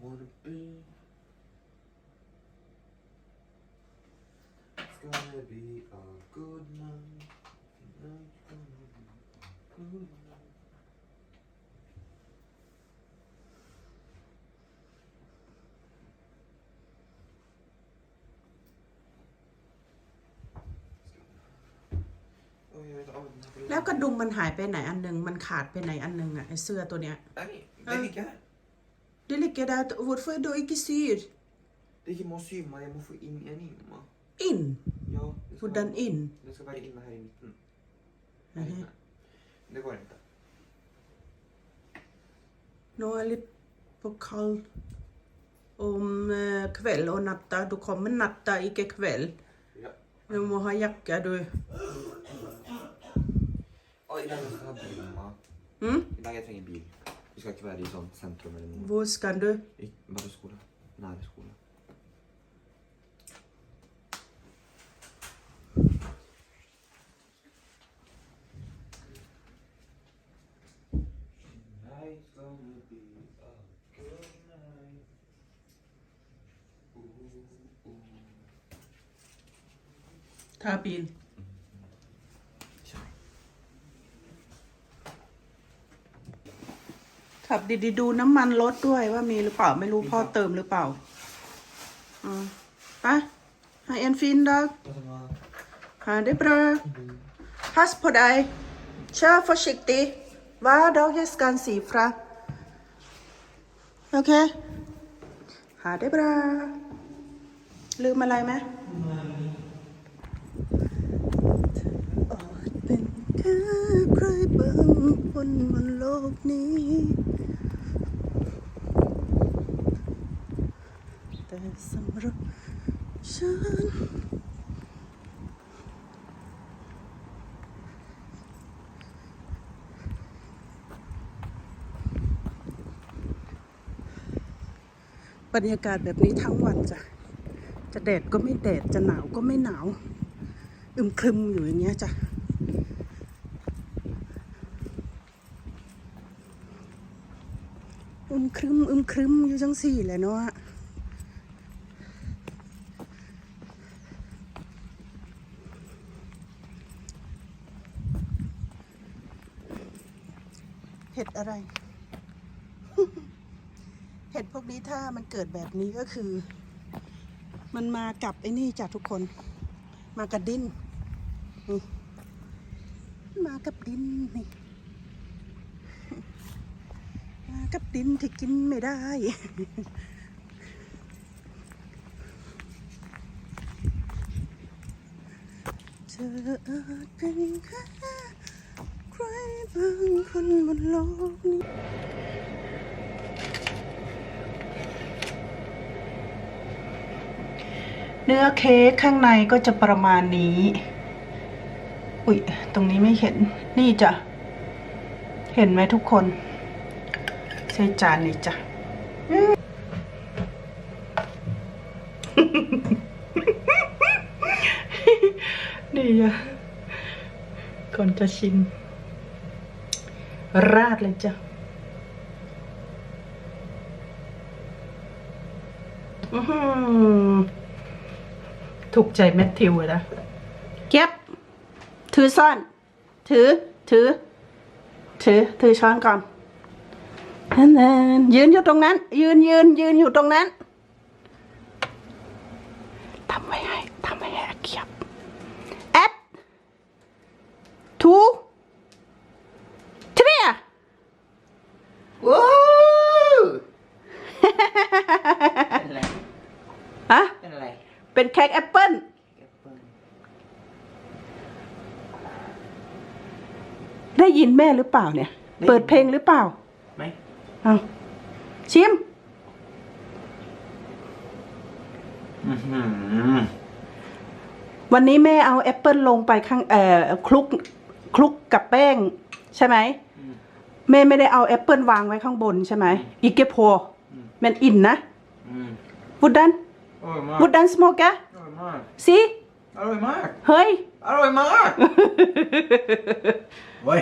wanna be. It's gonna be a good night. Tonight's gonna be a good night. Oh, yeah, it's all- แล้วกระดุมมันหายไปไหนอันหนึ่งมันขาดไปไหนอันหนึ่งอะไอเสื้อตัวเนี้ย Nej, det ligger här. Det ligger där. Varför är du inte syr? Ikke må syv meg, jeg må få inn en innma. Inn? Ja, Hur skal Hvordan være, ska Det skal være inne her i mitten. Her mhm. inne. Det går inte. Nu är jeg litt på kald om eh, kväll och natta. Du kommer natta, inte kväll. Ja. Du måste ha jacka du. Oj, idag måste jag ha bil mamma. Mm? Idag jag tränger bil. Vi skal ikke være i sånn sentrum eller noe. Hvor skal du? I bare skole. Nære skole. Tonight's gonna ขับดีๆดูน้ำมันรถด้วยว่ามีหรือเปล่าไม่รู้พ่อเติมหรือเปล่าอไปให้เอ็นฟินดอก Vad som var... หาได้บราพัสพอดไอเชื่อฟอชิกตีว่าดอกเฮสกันสีฟราโอเคหาได้บราลืมอะไรไหมอาจเป็น แค่ใครบางคนบนโลกนี้ แต่สำหรับฉันบรรยากาศแบบนี้ทั้งวันจ้ะ จะแดดก็ไม่แดด จะหนาวก็ไม่หนาว อึมครึมอยู่อย่างเงี้ยจ้ะ อึมครึมอึมครึมอยู่จังสี่แหละเนาะเห็ดอะไร เห็ดพวกนี้ถ้ามันเกิดแบบนี้ก็คือ มันมากับไอ้นี่จ้ะทุกคน มากับดินนี่มากับดินนี่ มา กับดินที่กินไม่ได้ เธออาจเป็นแค่ใครบางคนบนโลกนี้เนื้อเค้กข้างในก็จะประมาณนี้ อุ๊ย ตรงนี้ไม่เห็น นี่จ้ะ เห็นไหมทุกคน ใช่จานนี้จ้ะนี่จ้ะก่อนจะชิม ราดเลยจ้ะถูกใจแมทธิวเลยนะเก็บ ถือซ่อน ถือ ถือ ถือ ถือช้อนก่อน นั่นนั่นยืนอยู่ตรงนั้น ยืนยืนยืนอยู่ตรงนั้นทำไม่ให้ทำไม่ให้อาเกียบแอดทูทเมีย Wow! เป็นอะไรฮะเป็นอะไร เป็นเค้กแอปเปิ้ลได้ยินแม่หรือเปล่าเนี่ยได้ยินเปิดเพลงหรือเปล่าไหม เอาชิม อือหือวันนี้แม่เอาแอปเปิลลงไปข้างเอ่อคลุกคลุกกับแป้ง ใช่ไหมแม่ไม่ได้เอาแอปเปิลวางไว้ข้างบนใช่ไหมอีกเกพอแมันอินนะอืมวุดดันอร่อยมากวุดดันสโมกะอร่อยมากสิอร่อยมากเฮ้ย อร่อยมากเว้ย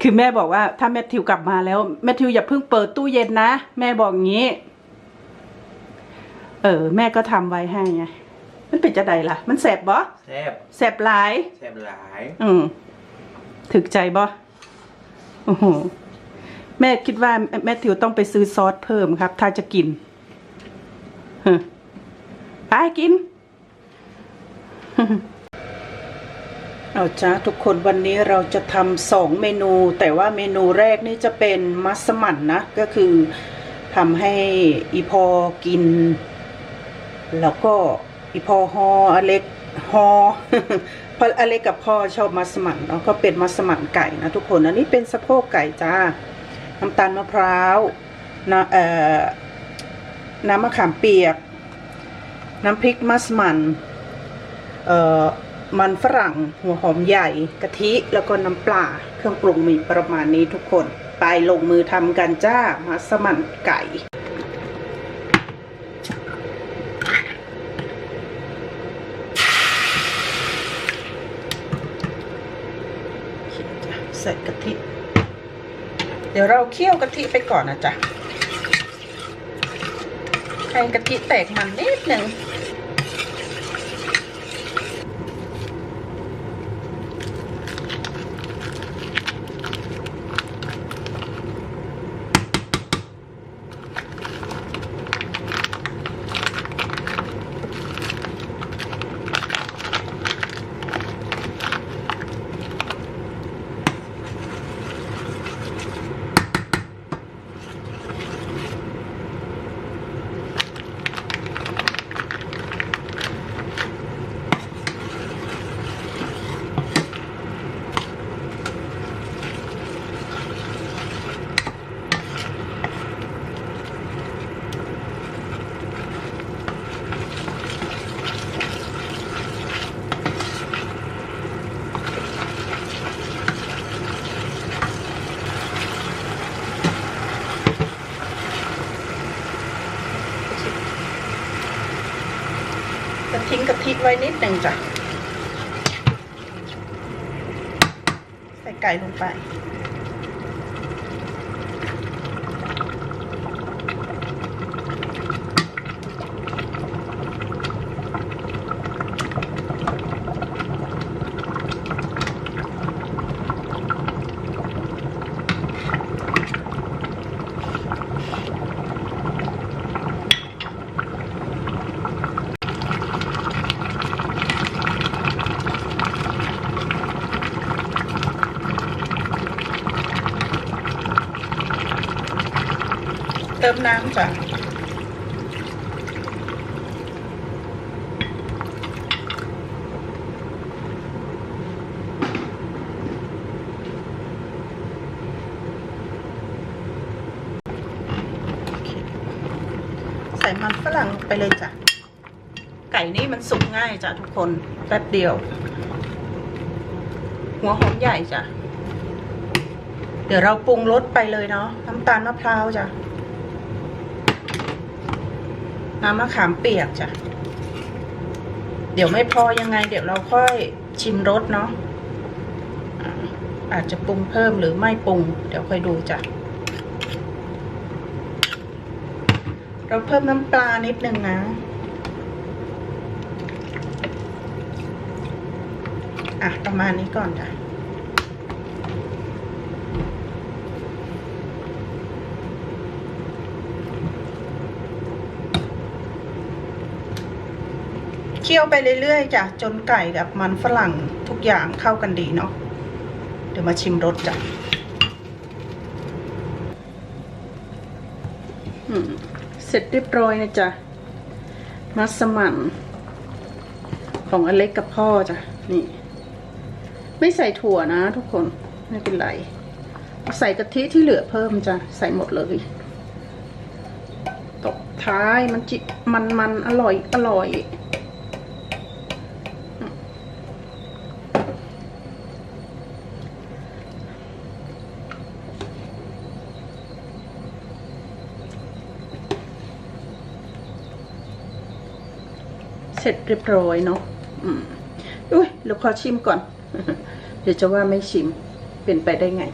คือแม่บอกว่าถ้าแมทธิวกลับมาแล้วแมทธิวอย่าเพิ่งเปิดตู้เย็นนะแม่บอกงี้ เออ แม่ก็ทำไว้ให้ไงมันเป็นจะใดล่ะ มันแสบบ่แซ่บแสบหลายแซ่บหลาย อืมถึกใจบ่โอ้โหแม่คิดว่าแมทธิวต้องไปซื้อซอสเพิ่มครับ ถ้าจะกินฮะไปกิน เอาจ้าทุกคนวันนี้เราจะทำสองเมนู แต่ว่าเมนูแรกนี่จะเป็นมัสมั่นนะก็คือทำให้อีพอกิน แล้วก็อีพอฮออเล็กฮอพออเล็กกับพ่อชอบมัสมั่นเนาะก็เป็นมัสมั่นไก่นะทุกคนอันนี้เป็นสะโพกไก่จ้าน้ำตาลมะพร้าวนะเอ่อน้ำมะขามเปียก น้ำพริกมัสมั่นเอ่อ มันฝรั่ง หัวหอมใหญ่ กะทิแล้วก็น้ำปลา เครื่องปรุงมีประมาณนี้ทุกคน ไปลงมือทำกันจ้ามัสมั่นไก่ใส่กะทิ เดี๋ยวเราเคี่ยวกะทิไปก่อนนะจ๊ะให้กะทิแตกมันนิดหนึ่ง ไว้นิดหนึ่งจ้ะ ใส่ไก่ลงไป เติมน้ำจ้ะใส่มันฝรั่งไปเลยจ้ะ ไก่นี่มันสุกง่ายจ้ะทุกคนแป๊บเดียว หัวหอมใหญ่จ้ะ เดี๋ยวเราปรุงรสไปเลยเนาะน้ำตาลมะพร้าวจ้ะ น้ำมะขามเปียกจ้ะ เดี๋ยวไม่พอยังไง เดี๋ยวเราค่อยชิมรสเนาะอาจจะปรุงเพิ่มหรือไม่ปรุง เดี๋ยวค่อยดูจ้ะ เราเพิ่มน้ำปลานิดนึงนะอะประมาณนี้ก่อนจ้ะ คี่ยวไปเรื่อยๆจ้ะจนไก่กับมันฝรั่งทุกอย่างเข้ากันดีเนาะเดี๋ยวมาชิมรสจ้ะเสร็จเรียบร้อยนะจ๊ะมัสมั่นของอเล็กกับพ่อจ้ะนี่ ไม่ใส่ถั่วนะทุกคนไม่เป็นไร ใส่กะทิที่เหลือเพิ่มจ้ะใส่หมดเลยตบท้ายมันจิมันมันอร่อยอร่อย ร็จเรียบร้อยเนาะอืมอุ้ยเราขอชิมก่อน เดี๋ยวจะว่าไม่ชิม เป็นไปได้ไง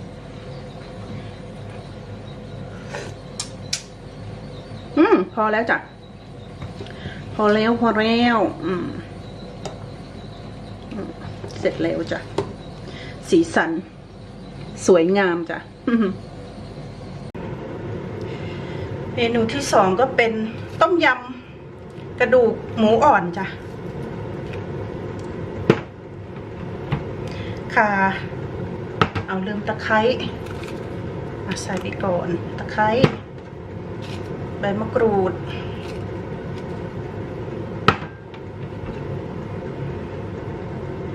อืม พอแล้วจ้ะ พอแล้วพอแล้ว อืม เสร็จแล้วจ้ะ สีสัน สวยงามจ้ะเมนูที่สองก็เป็นต้มยำกระดูก หมูอ่อนจ้ะค่ะเอาเริ่มตะไคร้มาใส่ไปก่อน ตะไคร้ใบมะกรูด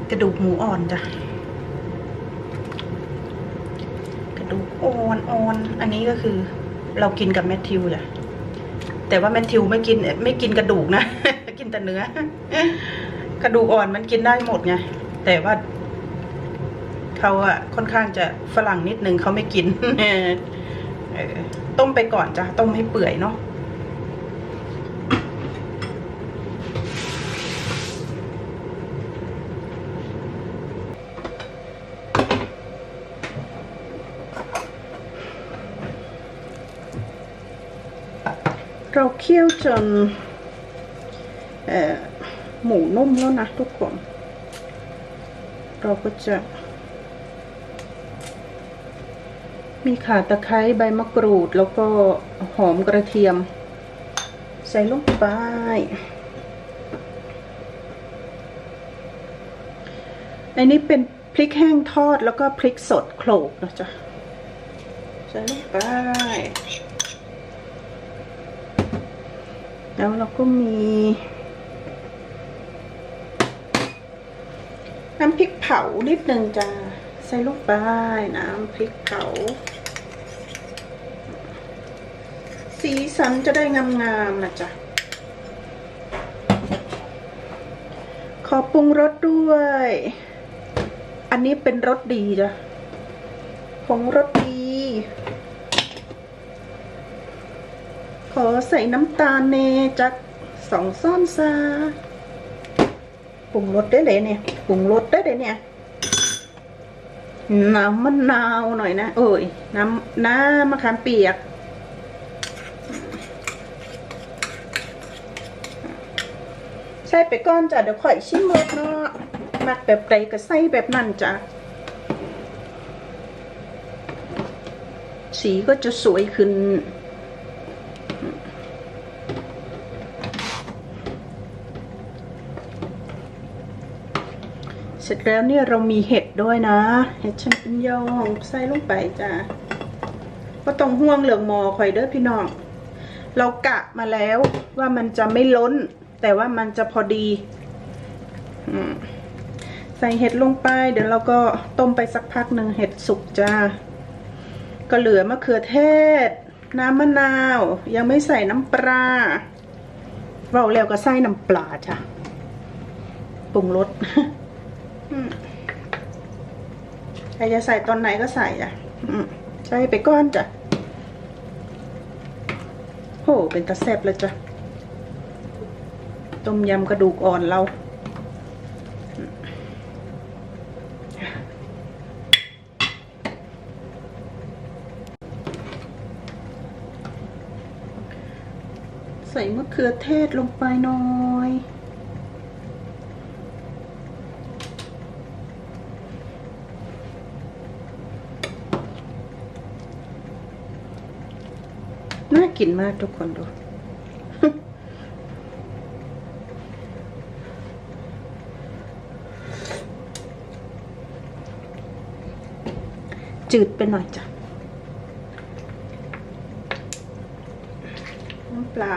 กระดูกหมูอ่อนจ้ะ กระดูกอ่อนอ่อน อันนี้ก็คือเรากินกับแมทธิวจ้ะ แต่ว่าแมทธิวไม่กินไม่กินกระดูกนะ แต่เนื้อ กระดูกอ่อนมันกินได้หมดไง แต่ว่าเขาอะค่อนข้างจะฝรั่งนิดนึงเขาไม่กินต้มไปก่อนจ้ะต้มให้เปื่อยเนาะเราเคี่ยวจน หมูนุ่มแล้วนะทุกคน เราก็จะ มีข่าตะไคร้ใบมะกรูด แล้วก็หอมกระเทียม ใส่ลงไป อันนี้เป็นพริกแห้งทอดแล้วก็พริกสดโขลกนะจ๊ะใส่ลงไปแล้วเราก็มี น้ำพริกเผานิดนึงจ้าใส่ลูกไปน้ำพริกเผา สีสันจะได้งามๆนะจ๊ะขอปรุงรสด้วย อันนี้เป็นรสดีจ้ะผงรสดี ขอใส่น้ำตาลเนจักสองซ่อนซา ปรุงรสได้เลยเนี่ยปรุงรสได้เลยเนี่ยน้ำมะนาวหน่อยนะเอ้ยน้ำน้ำมะขามเปียกใส่ไปก้อนจ้ะเดี๋ยวข่อยชิมรสเนาะมักแบบใดก็ใส่แบบนั้นจ้ะสีก็จะสวยขึ้น ร็จแล้วเนี่ยเรามีเห็ดด้วยนะ เห็ดแชมปิญญองใส่ลงไปจ้ะก็ต้องห่วงเหลืองหมอคอยเด้อพี่น้อง เรากะมาแล้วว่ามันจะไม่ล้น แต่ว่ามันจะพอดีอใส่เห็ดลงไป เดี๋ยวเราก็ต้มไปสักพักหนึ่งเห็ดสุกจ้า ก็เหลือมะเขือเทศ น้ำมะนาว ยังไม่ใส่น้ำปลาเว่าแล้วก็ใส่น้ำปลาจ้ะปรุงรส ใครจะใส่ตอนไหนก็ใส่จ้ะใส่ไปก้อนจ้ะโหเป็นตะแซบเลยจ้ะ ต้มยำกระดูกอ่อนเราใส่มะเขือเทศลงไปหน่อย กินมากทุกคนดู จืดไปหน่อยจ้ะน้ำปลา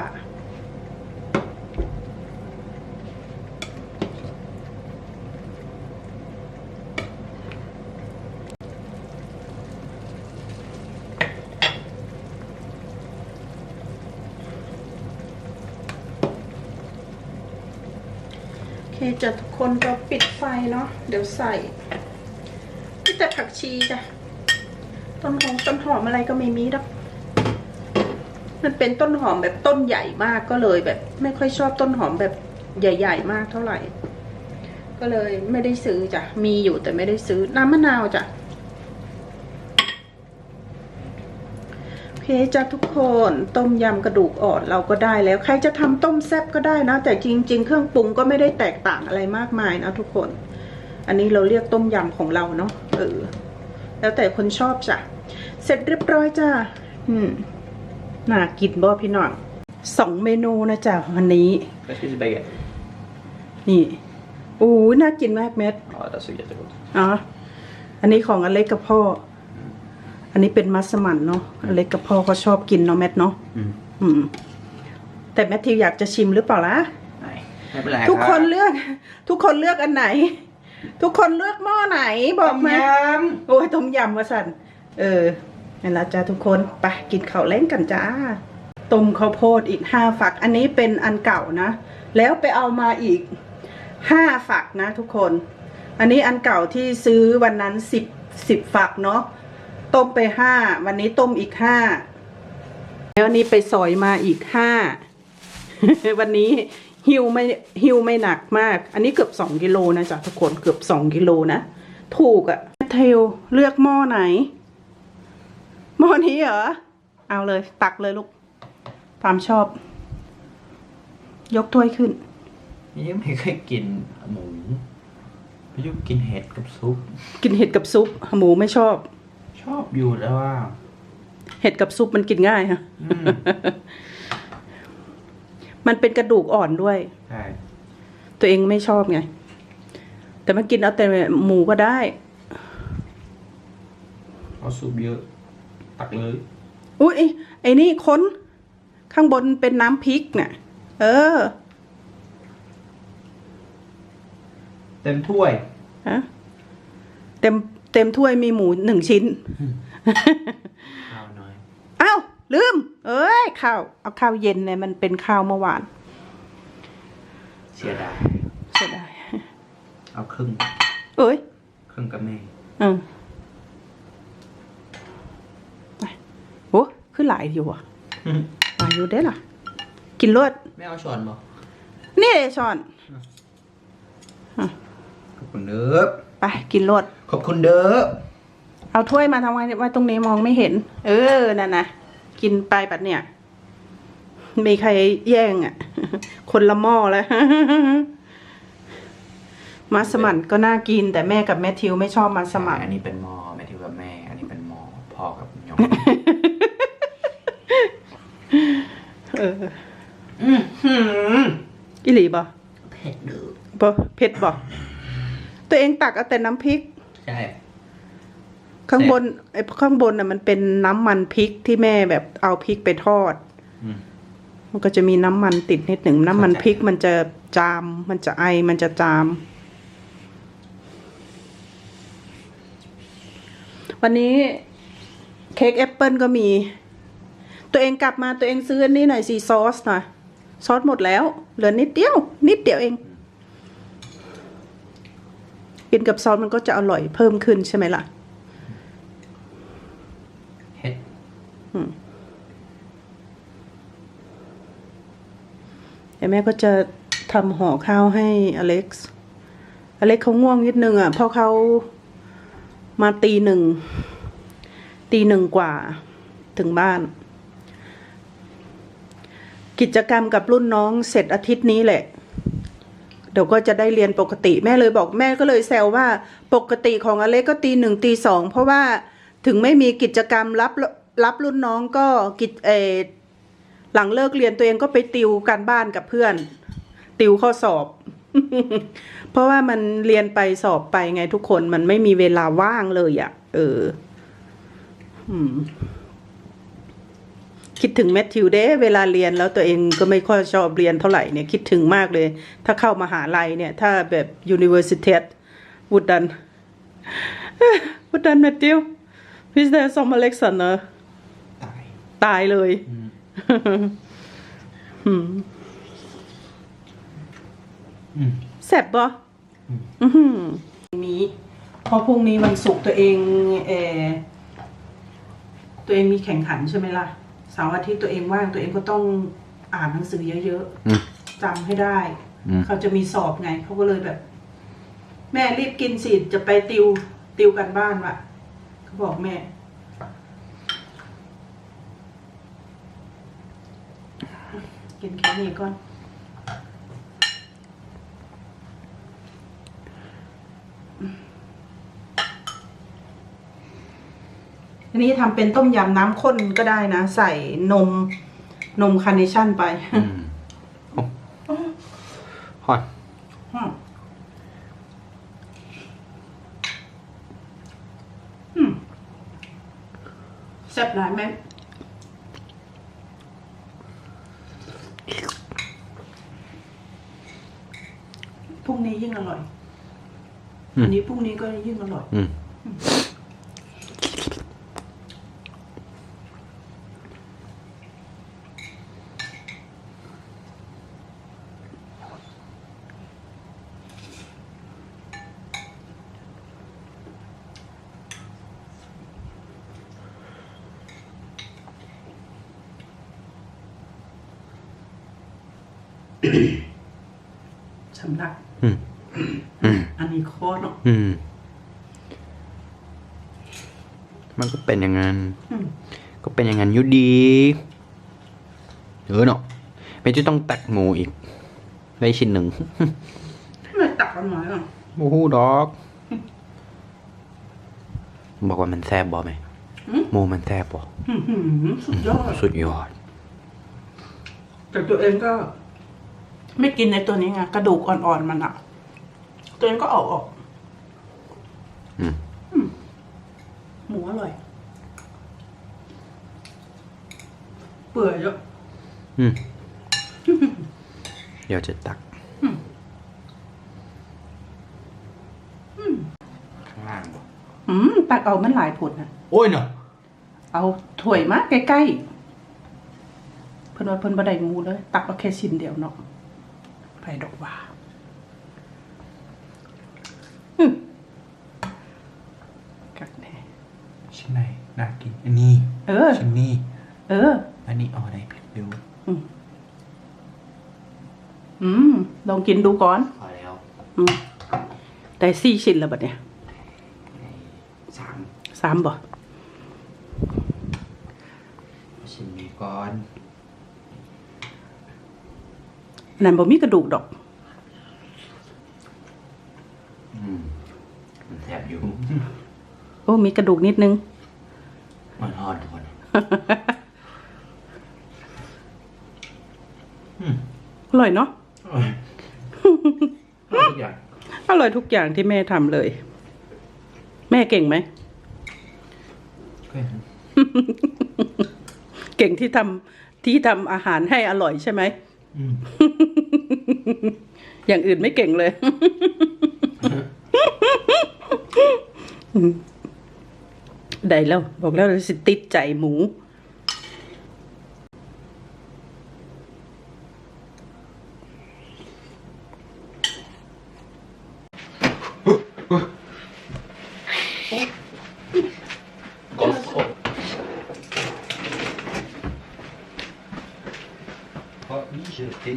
จ้ะทุกคนก็ปิดไฟเนาะเดี๋ยวใส่ที่แต่ผักชีจ้ะต้นหอมต้นหอมอะไรก็ไม่มีดอกมันเป็นต้นหอมแบบต้นใหญ่มากก็เลยแบบ ไม่ค่อยชอบต้นหอมแบบใหญ่ ๆ มากเท่าไหร่ ก็เลยไม่ได้ซื้อจ้ะมีอยู่แต่ไม่ได้ซื้อน้ำมะนาวจ้ะโอ เคเคจ้ะทุกคนต้มยำกระดูกอ่อนเราก็ได้แล้ว ใครจะทำต้มแซ่บก็ได้นะ แต่จริง ๆ เครื่องปรุงก็ไม่ได้แตกต่างอะไรมากมายนะทุกคน อันนี้เราเรียกต้มยำของเราเนาะเออแล้วแต่คนชอบจ้ะเสร็จเรียบร้อยจ้ะอืมน่ากินบ่พี่น้องสองเมนูนะจ๊ะวันนี้ Jag spiser bägge. นี่อู้ยน่ากินมากเม็ด Ja, det såg jättegott. อ๋ออันนี้ของอเล็กกับพ่อ อันนี้เป็นมัสมั่นเนาะอเล็กกับพ่อเขาชอบกินเนาะแมทเนาะ Mm. อืม แต่แมทธิวอยากจะชิมหรือเปล่าล่ะ Nej, jag vill ทุกคนเลือก ทุกคนเลือกอันไหน ทุกคนเลือกหม้อไหนบอกมาโอ้ยต้มยำวะสันเออนั่นละจ้าทุกคนไปกินข้าวเล้งกันจ้าต้มข้าวโพดอีกห้าฝัก อันนี้เป็นอันเก่านะ แล้วไปเอามาอีกห้าฝักนะ ทุกคน อันนี้อันเก่าที่ซื้อวันนั้นสิบสิบฝักเนาะ ต้มไปห้าวันนี้ต้มอีกห้าแล้วอันนี้ไปสอยมาอีกห้าวันนี้หิวไม่หิวไม่หนักมาก อันนี้เกือบสองกิโลนะจ๊ะทุกคนเกือบสองกิโลนะถูกอะเทลเลือกหม้อไหนหม้อนี้เหรอเอาเลย ตักเลยลูกตามชอบ ยกถ้วยขึ้น Jag ไม่เคยกินหมูไม่ชอบกินเห็ดกับซุป กินเห็ดกับซุป หมูไม่ชอบ ชอบอยู่แต่ว่า เห็ดกับซุปมันกินง่ายฮะอืม มันเป็นกระดูกอ่อนด้วย ใช่ตัวเองไม่ชอบไง แต่มันกินเอาแต่หมูก็ได้เอาซุปเยอะ ตักเลย อุ้ยไอ้ไอ้นี่ค้น ข้างบนเป็นน้ำพริกเนี่ยเออเต็มถ้วย ฮะเต็ม เต็มถ้วยมีหมูหนึ่งชิ้น ข้าวน้อยอ้าวลืม เอ้ยข้าวเอาข้าวเย็นเนี่ยมันเป็นข้าวเมื่อวานเสียดายเสียดายเอาครึ่งเอ้ยครึ่งกับแม่เออไปโอ้ขึ้นหลายอยู่อะหลายอยู่ได้ล่ะ กินรวดไม่เอาช้อนบ่นี่เลยช้อนขอบคุณเด้อ ไปกินรวดขอบคุณเด้อเอาถ้วยมาทำไมไว้ตรงนี้มองไม่เห็น เออนั่นนะกินไปแบบเนี้ยมีใครแย่งอะ คนละหม้อแล้วมัสมั่นก็น่ากินแต่แม่กับแม่ทิวไม่ชอบมัสมั่นอันนี้เป็นหมอแม่ทิวกับแม่ อันนี้เป็นหมอพ่อกับยองเอออืมหืมอิหลีบ่เผ็ดเด้อบ่เผ็ดบ่ ตัวเองตักเอาแต่น้ำพริก ใช่ ข้างบนไอ้ข้างบนน่ะมันเป็นน้ำมันพริกที่แม่แบบเอาพริกไปทอด อืม มันก็จะมีน้ำมันติดนิดหนึ่งน้ำมันเข้าใจ พริกมันจะจาม มันจะไอมันจะจาม วันนี้เค้กแอปเปิลก็มี ตัวเองกลับมาตัวเองซื้ออันนี้หน่อยสิซอสหน่อยซอสหมดแล้ว เหลือนิดเดียว นิดเดียวเอง กินกับซอสมันก็จะอร่อยเพิ่มขึ้นใช่ไหมล่ะเห็ดเดี๋ยวแม่ก็จะทำห่อข้าวให้อเล็กซ์ อเล็กเขาง่วงนิดนึงอะเพราะเขามาตีหนึ่ง ตีหนึ่งกว่าถึงบ้าน กิจกรรมกับรุ่นน้องเสร็จอาทิตย์นี้แหละ เดี๋ยวก็จะได้เรียนปกติแม่เลยบอกแม่ก็เลยแซวว่าปกติของอเล็กก็ตีหนึ่งตีสองเพราะว่าถึงไม่มีกิจกรรมรับรับรุ่นน้องก็กิจเอหลังเลิกเรียนตัวเองก็ไปติวการบ้านกับเพื่อน ติวข้อสอบ เพราะว่ามันเรียนไปสอบไปไงทุกคนมันไม่มีเวลาว่างเลยอะ่ะ เออ อืม คิดถึงแมทธิวเด้เวลาเรียนแล้วตัวเองก็ไม่ค่อยชอบเรียนเท่าไหร่เนี่ยคิดถึงมากเลย ถ้าเข้ามาหาลัยเนี่ย ถ้าแบบ universitet วุดันวุดันแมทธิวพิสเดซอมอเล็กซานเนอร์ตายตายเลยอืมอืมอืมแซ่บปะอือหือนี้เพราะพรุ่งนี้วันศุกร์ตัวเองเออตัวเองมีแข่งขันใช่ไหมล่ะ สาร์อาทิตย์ตัวเองว่างตัวเองก็ต้องอ่านหนังสือเยอะๆจำให้ได้เขาจะมีสอบไงเขาก็เลยแบบ แม่รีบกินสิจะไปติวติวกันบ้านวะเขาบอกแม่ กินแค่นี้ก่อน อันนี้ทำเป็นต้มยำน้ำข้นก็ได้นะ ใส่นมนมคาร์เนชั่นไปอืมโอ้ฮอตอืมอืมแซ่บหลายไหมพรุ่งนี้ยิ่งอร่อย อันนี้พรุ่งนี้ก็ยิ่งอร่อย อืม สำลักอืมอันนี้โคตรเนาะอืมมันก็เป็นอย่างนั้นอืมก็เป็นอย่างนั้นอยู่ดีเออเนาะไม่จะต้องตักหมูอีก ได้ชิ้นหนึ่งไม่ตักกันหน่อยอะโอ้โหดอก บอกว่ามันแซ่บบ่ไหมอืมหมูมันแซ่บบ่อื้อหือสุดยอด สุดยอด แต่ตัวเองก็ ไม่กินในตัวนี้ไงกระดูกอ่อนๆมันอะ ตัวเองก็เอาออกอืมหมูอร่อย เปื่อยเยอะอืมเดี๋ยวจะตักอืมข้างล่างบ่อืมตักเอามันหลายผลนะโอ้ยเนาะเอาถ้วยมาใกล้ๆเพิ่นว่าเพิ่นบ่ได้หมูเลย ตักเอาแค่ชิ้นเดียวเนาะ ไปดอกว่าอืมกักแน่ ชิ้นไหนน่ากิน อันนี้ เออ ชิ้นนี้ เออ อันนี้เอาได้เผ็ดดูอืมอืม ลองกินดูก่อนพอแล้ว อืมได้สี่ชิ้นแล้วบัดเนี่ยสาม สามบ่ ชิ้นนี้ก่อน อั นนั้นบ่มีกระดูกดอกอืมมันแซ่บอยู่โอ้มีกระดูกนิดนึง มันฮอดทุกคนอืมอร่อยเนาะอร่อยอร่อยทุกอย่างอร่อยทุกอย่างที่แม่ทำเลย แม่เก่งไหม ก็เห็นเก่งที่ทำที่ทำอาหารให้อร่อยใช่ไหม อืม อย่างอื่นไม่เก่งเลย ได้แล้ว บอกแล้วสิติดใจหมู ก็โคเพราะนี่จะเป็น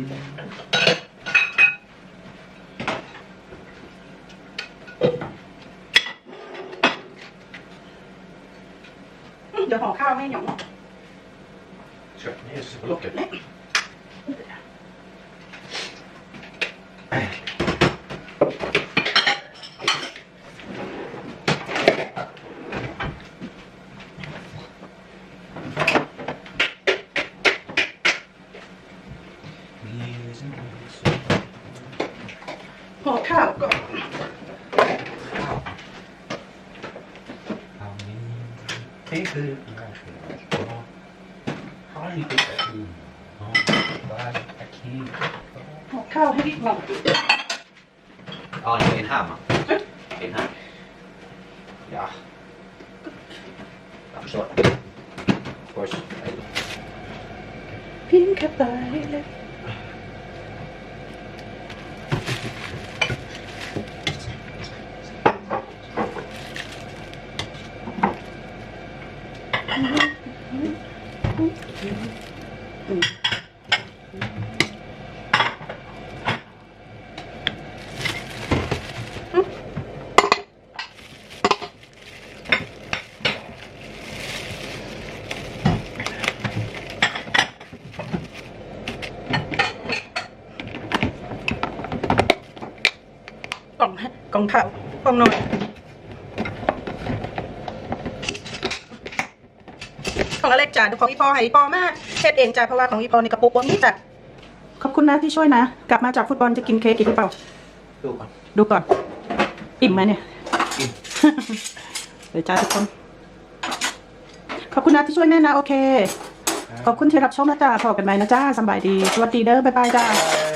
เดี๋ยวห่อข้าวให้หยอง Sure, yes, look at it. Years and years. ห่อข้าวก่อนนี่คือห่อข้าวให้นิดหน่อยอ๋อนี่เป็นห้ามอะ กล่องนอนของอเล็กจ้ะของอีพอให้อีพอมาเฮ็ดเองจ้ะเพราะว่าของอีพอในกระปุกว่ามีจ้ะขอบคุณนะที่ช่วยนะ กลับมาจากฟุตบอลจะกินเค้กอีกหรือเปล่า ดูก่อนดูก่อน อิ่มไหมเนี่ยกินเดี๋ยวจ้าทุกคน ขอบคุณนะที่ช่วยแม่นะ โอเค ขอบคุณที่รับชมนะจ้าพอกันไหมนะจ้าสำบายดี สวัสดีเด้อบ๊ายบายจ้า Bye.